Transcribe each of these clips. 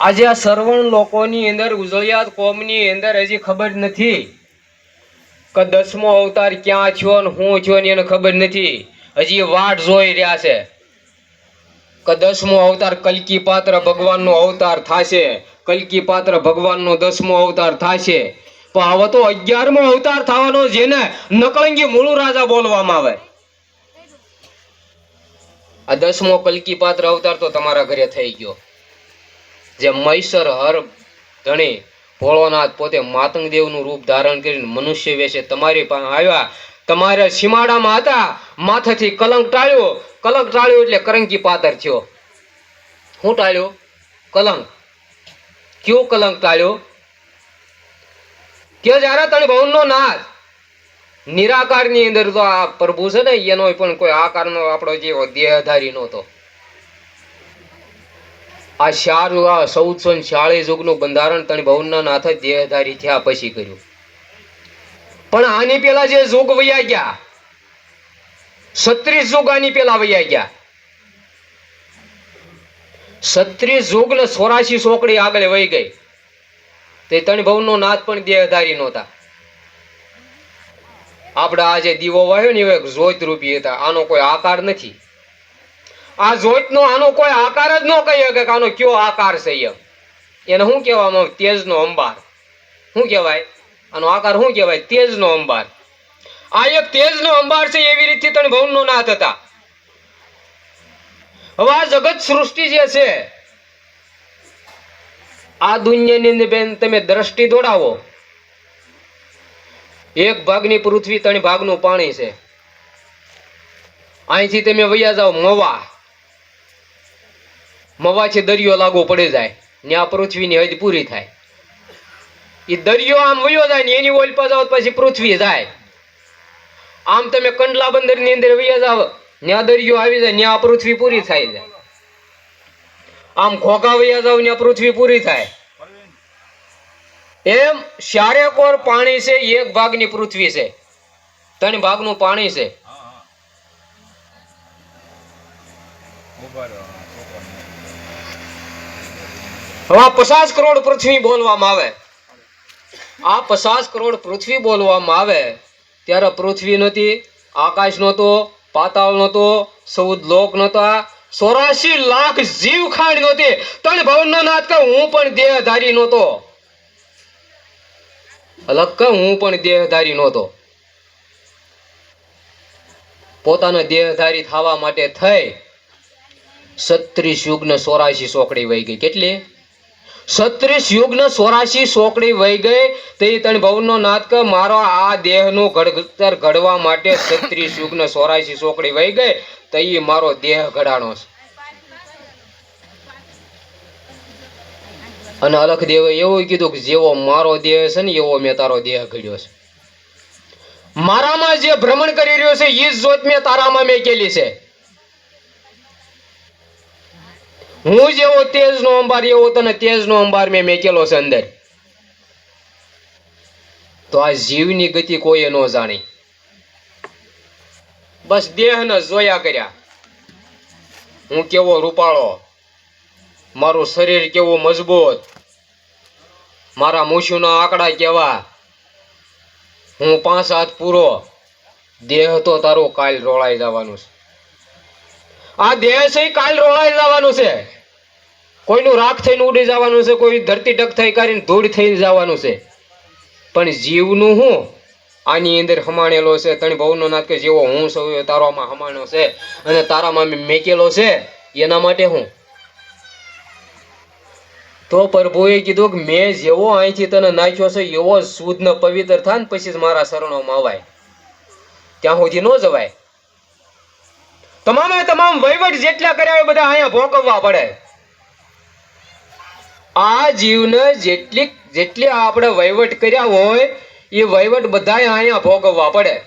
આજે આ સર્વણ લોકોની અંદર, ઉજળિયાત કોમની અંદર હજી ખબર નથી કે દસમો અવતાર ક્યાં થયો ને હું થયો ને એને ખબર નથી. હજી વાટ જોઈ રહ્યા છે કે દસમો અવતાર કલકી પાત્ર ભગવાનનો અવતાર થશે, કલકી પાત્ર ભગવાનનો દસમો અવતાર થશે. પણ હવે તો અગિયારમો અવતાર થવાનો જેને નકળંગી મૂળુ રાજા બોલવામાં આવે. આ દસમો કલકી પાત્ર અવતાર તો તમારા ઘરે થઈ ગયો. જે મૈસર હર ધણી ભોળોનાથ પોતે માતંગ દેવનું રૂપ ધારણ કરીને મનુષ્ય વેશે. તમારી પાસે આવ્યા, તમારા સીમાડામાં હતા, માથેથી કલંક ટાળ્યો. કલંક ટાળ્યો એટલે કરંકી પાતર થયો. શું ટાળ્યો? કલંક. કયો કલંક ટાળ્યો? કે જ્યારે તણ ભવનનો નાથ નિરાકારની અંદર તો આ પ્રભુ છે ને એનો પણ કોઈ આકારનો આપણો જેવો દેહધારી નહોતો. આ ચાર આ ચૌદસો ને ચાળીસ યુગનું બંધારણ તણ ભવનના નાથ દેહધારી થયા પછી કર્યું. પણ આની પેલા જે યુગ વયા ગયા છત્રીસ યુગ આની પેલા વયા ગયા છત્રીસ યુગ ને સોરાશી સોકડી આગળ વહી ગઈ. તે તણ ભવનનો નાથ પણ દેહધારી નહોતા. આપણા આ જે દીવો વાયો ને એવો એક જ્યોત રૂપી હતા, આનો કોઈ આકાર નથી. આ જોઈતનો આનો કોઈ આકાર જ ન કહી શકે કે આનો કયો આકાર છે એને શું કહેવામાં? તેજનો અંબાર. શું કહેવાય? આનો આકાર શું કહેવાય? તેજનો અંબાર. આ એક તેજનો અંબાર છે એવી રીતે તણ ભવનનો નાથ હતા. હવે આ જગત સૃષ્ટિ જે છે, આ દુનિયાની અંદર બેન તમે દ્રષ્ટિ દોડાવો. એક ભાગની પૃથ્વી, ત્રણ ભાગનું પાણી છે. અહીંથી તમે વૈયા જાઓ, મવા. મવાથી દરિયો લાગુ પડે જાય ત્યાં પૃથ્વીની હદ પૂરી થાય. એ દરિયો આમ વયો જાય ને એની ઓલ પાછા પછી પૃથ્વી જાય. આમ તમે કંડલા બંદરની અંદર વયા જાવ ત્યાં દરિયો આવી જાય ત્યાં પૃથ્વી પૂરી થાય જાય. આમ ખોખા વયા જાવ ત્યાં પૃથ્વી પૂરી થાય. એમ ચારે કોર પાણી છે, એક ભાગની પૃથ્વી છે. ત્રણ ભાગનું પાણી છે. હવે પચાસ કરોડ પૃથ્વી બોલવામાં આવે. આ પચાસ કરોડ પૃથ્વી બોલવામાં આવે ત્યારે પૃથ્વી નહોતી, આકાશ નહોતો, પાતાળ નહોતો, સૌદ લોક નહોતા ચોરાશી લાખ જીવ ખાંડ નહોતી. તણ ભવનનો નાથ કે હું પણ દેહધારી નહોતો. અલગ કે હું પણ દેહધારી નહોતો. પોતાના દેહધારી થવા માટે થઈ. છત્રીસ યુગ્ન ચોરાશી સોકડી વહી ગઈ. કેટલી? છત્રીસ યુગ્ન ચોરાશી સોકડી વહી ગઈ. તે તણ નાથ કે મારો આ દેહનું ઘડતર ઘડવા માટે છત્રીસ યુગ્ન ચોરાશી સોકડી વહી ગઈ. તો એ મારો દેહ ઘડાણો છે. અને અલખ દેવે એવું કીધું કે જેવો મારો દેહ છે ને એવો મેં તારો દેહ ઘડ્યો છે. મારામાં જે ભ્રમણ કરી રહ્યો છે એ જ જોત મેં તારામાં મેં કેલી છે. હું જેવો તેજનો અંબાર, એવો તને તેજનો અંબાર મેં મેકેલો છે અંદર. તો આ જીવની ગતિ કોઈએ ન જાણી. બસ દેહને જોયા કર્યા. હું કેવો રૂપાળો? મારું શરીર કેવું મજબૂત? મારા મૂછુના આંકડા કેવા? હું પાંચ હાથ પૂરો. દેહ તો તારો કાલ રોળાઈ જવાનું છે. આ દેહ છે કાલ રોળાઈ જવાનું છે. કોઈનું રાખ થઈને ઉડી જવાનું છે, કોઈ ધરતી ટક થઈ કરીને ધૂળ થઈને જવાનું છે. પણ જીવનું હું આની અંદર હમાણેલો છે તણી ભવનો નાથ કે જેવો હું સૌ તારામાં હમાણો છે અને તારામાં મેકેલો છે, એના માટે હું. તો પ્રભુએ કીધું કે મેં જેવો અહીંથી તને નાખ્યો છે, એવો શુદ્ધ ને પવિત્ર થાય ને પછી જ મારા શરણોમાં અવાય. ત્યાં સુધી ન જવાય. તમામે તમામ વહીવટ જેટલા કર્યા હોય બધા અહીંયા ભોગવવા પડે. આ જીવને જેટલી જેટલી આપણે વહીવટ કર્યા હોય, એ વહીવટ બધાય અહીંયા ભોગવવા પડે.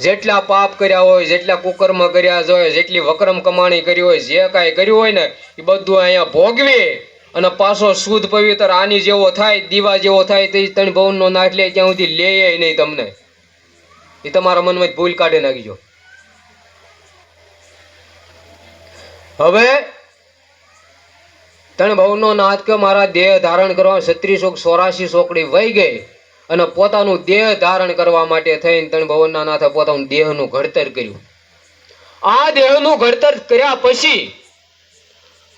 જેટલા પાપ કર્યા હોય, જેટલા કુકર્મ કર્યા હોય, જેટલી વક્રમ કમાણી કરી હોય, જે કાંઈ કર્યું હોય ને, એ બધું અહીંયા ભોગવીએ અને પાછો શુદ્ધ પવિત્ર આની જેવો થાય, દીવા જેવો થાય, તે ત્રણ ભવનનો નાખ લે, ત્યાં સુધી લે નહીં તમને. એ તમારા મનમાં ભૂલ કાઢી નાખીજો. હવે તણ ભવનો નાથ કે મારા દેહ ધારણ કરવા છત્રીસો ચોરાશી સોકડી વહી ગઈ અને પોતાનું દેહ ધારણ કરવા માટે થઈને તણ ભવનના નાથે પોતાનું દેહનું ઘડતર કર્યું. આ દેહનું ઘડતર કર્યા પછી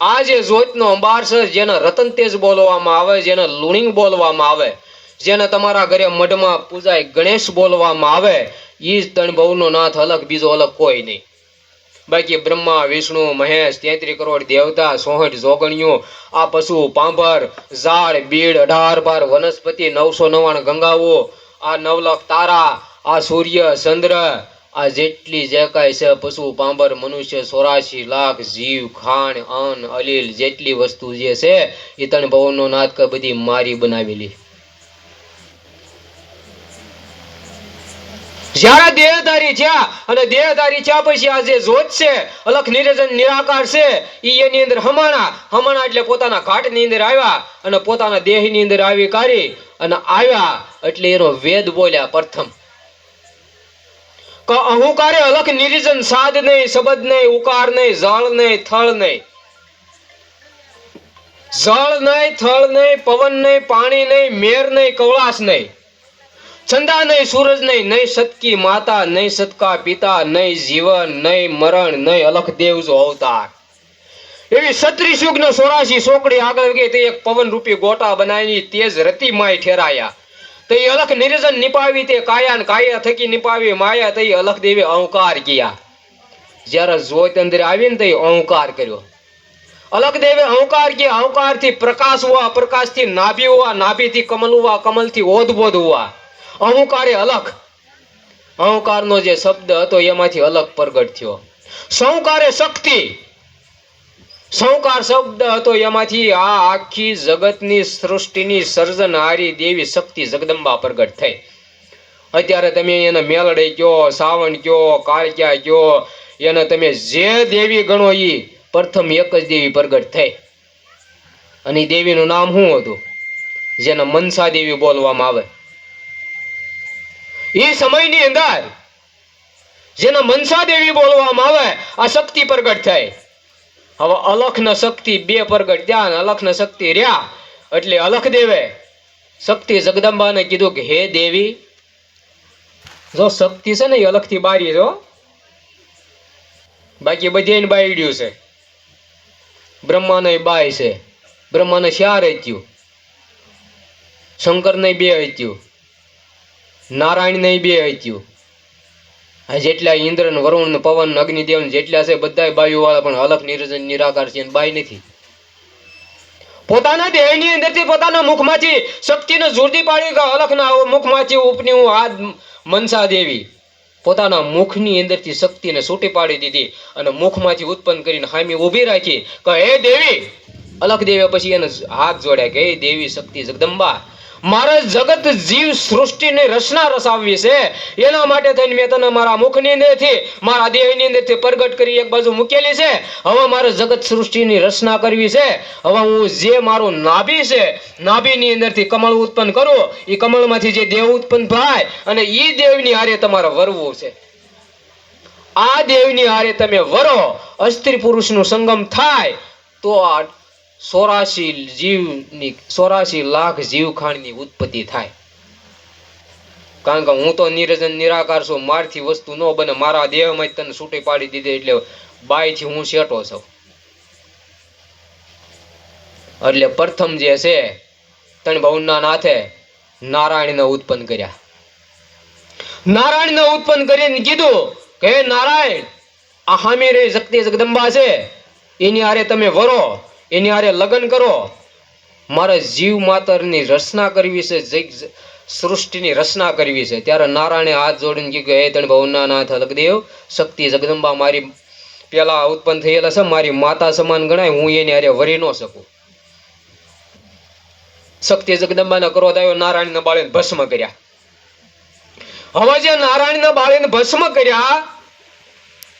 આ જે જોતનો અંબાર છે, જેને રતન તેજ બોલવામાં આવે, જેને લુણિંગ બોલવામાં આવે, જેને તમારા ઘરે મઢમાં પૂજાય ગણેશ બોલવામાં આવે એ જ તણભવનો નાથ અલગ, બીજો અલગ કોઈ નહીં. બાકી બ્રહ્મા, વિષ્ણુ, મહેશ, તેત્રી કરોડ દેવતા સોહઠ જોગણીઓ, આ પશુ, પાંભર, ઝાડ, બીડ, અઢાર બાર, વનસ્પતિ, નવસો નવ્વાણું ગંગાઓ, આ નવલખ તારા, આ સૂર્ય, ચંદ્ર, આ જેટલી જે કાંઈ છે પશુ પાંબર મનુષ્ય, ચોરાશી લાખ જીવ, ખાણ અન અલીલ, જેટલી વસ્તુ જે છે એ તણ ભવનનો નાથ બધી મારી બનાવેલી. જ્યારે દેહધારી થયા અને દેહધારી થયા પછી આ જે જોત છે, અલખ નિરજન નિરાકાર છે, ઈ એની અંદર હમણા. હમણા એટલે પોતાના ઘાટની અંદર આવ્યા અને પોતાના દેહની અંદર આવી કાઢી અને આવ્યા એટલે એનો વેદ બોલ્યા પ્રથમ. અહુકારે અલખ નિરીજન સાદ નહીં શબ્દ નહીં ઉકાર નહીં જળ નહીં થળ નહીં જળ નહીં થળ નહીં પવન નહીં પાણી નહીં મેર નહીં કવળાશ નહીં ચંદા નહીં, સૂરજ નહીં નહીં સતકી માતા, નહીં સતકા પિતા, નહીં જીવન, નહીં મરણ, નહીં અલખ દેવ જો અવતાર. એવી સત્રી સુગ્ન સોરાશી સોકડી આગળ ગઈ તે એક પવન રૂપી ગોટા બનાવી તેજ રતિ માય ઠેરાયા. તે અલખ નિરજન નિપાવી, તે કાયા કાયા થકી નિપાવી, માયા તે અલખ દેવે અહંકાર ગયા. જ્યારે જ્યોત અંદર આવીને તે અહંકાર કર્યો. અલખ દેવે અહંકાર કે અહંકારથી પ્રકાશ હોવા પ્રકાશથી નાભી હોવા નાભીથી કમલ હોવા કમલથી ઓધબોધ હોવા અહંકારે અલગ અહંકારનો જે શબ્દ હતો એમાંથી અલગ પ્રગટ થયો. સંકારે શક્તિ. સંકાર શબ્દ હતો એમાંથી આ આખી જગતની સૃષ્ટિની સર્જનહારી દેવી શક્તિ જગદંબા પ્રગટ થઈ. અત્યારે તમે એને મેલડે કયો સાવણ કયો કાળક્યા કયો એને તમે જે દેવી ગણો એ પ્રથમ એક જ દેવી પ્રગટ થઈ. અને દેવીનું નામ શું હતું? જેને મનસા દેવી બોલવામાં આવે. એ સમયની અંદર જેને મનસા દેવી બોલવામાં આવે, આ શક્તિ પ્રગટ થાય. હવે અલખન શક્તિ બે પ્રગટ થયા અને અલખ શક્તિ રહ્યા. એટલે અલખ દેવે શક્તિ જગદંબાને કીધું કે, હે દેવી, જો શક્તિ છે ને એ અલગથી બારી જો. બાકી બધી બાયડ્યું છે. બ્રહ્માને બાય છે. બ્રહ્માને ચાર હત્યું શંકરને બે હત્યું નારાયણને બે હત્યું આ જેટલા ઇન્દ્ર વરુણ પવન અગ્નિદેવ જેટલા છે બધા બાયુ વાળા પણ અલગ નિરજન નિરાકાર છે બાય નથી. પોતાના દેહની અંદરથી પોતાના મુખમાંથી શક્તિને જોરદી પાડી કે અલખના મુખમાંથી ઉપની હું હાથ મનસા દેવી. પોતાના મુખની અંદરથી શક્તિને છૂટી પાડી દીધી અને મુખમાંથી ઉત્પન્ન કરીને હામી ઊભી રાખી કે, હે દેવી! અલખ દેવે પછી એને હાથ જોડ્યા કે, હે દેવી શક્તિ જગદંબા મારે જગત જીવ સૃષ્ટિની રચના રસાવવી છે. એના માટે થઈને મેં તને મારા મુખની અંદરથી, મારા દેહની અંદરથી પ્રગટ કરી એક બાજુ મૂકેલી છે. હવે મારે જગત સૃષ્ટિની રચના કરવી છે. હવે હું જે મારું નાભી છે, નાભીની અંદરથી કમળ ઉત્પન્ન કરું, એ કમળમાંથી જે દેવ ઉત્પન્ન થાય અને એ દેવની હારે તમારે વરવું છે. આ દેવની હારે તમે વરો, અસ્ત્રી પુરુષનું સંગમ થાય, તો આ સોરાશી જીવની, સોરાશી લાખ જીવખાણની ઉત્પત્તિ થાય. કારણ કે હું તો નિરજન, નિરાકાર છું, મારથી વસ્તુ ન બને, મારા દેહમાં જ તને છૂટી પાડી દીધી એટલે બાયથી હું શેટો છું. એટલે પ્રથમ જે છે તણ ભવનના નાથે નારાયણને ઉત્પન્ન કર્યા. નારાયણને ઉત્પન્ન કરીને કીધું કે નારાયણ, આ હામી રે શક્તિ જગદંબા છે, એની હારે તમે વરો. એની હારે લગ્ન કરો. મારે જીવ માતરની રચના કરવી છે સૃષ્ટિની રચના કરવી છે. ત્યારે નારાયણે હાથ જોડીને કીધું હે તણ ભવનના લગદેવ શક્તિ જગદંબા, મારી પેલા ઉત્પન્ન થયેલા છે, મારી માતા સમાન ગણાય, હું એની હારે વરી ન શકું. શક્તિ જગદંબાના ક્રોધ આવ્યો નારાયણના બાળીને ભસ્મ કર્યા. હવે જે નારાયણના બાળીને ભસ્મ કર્યા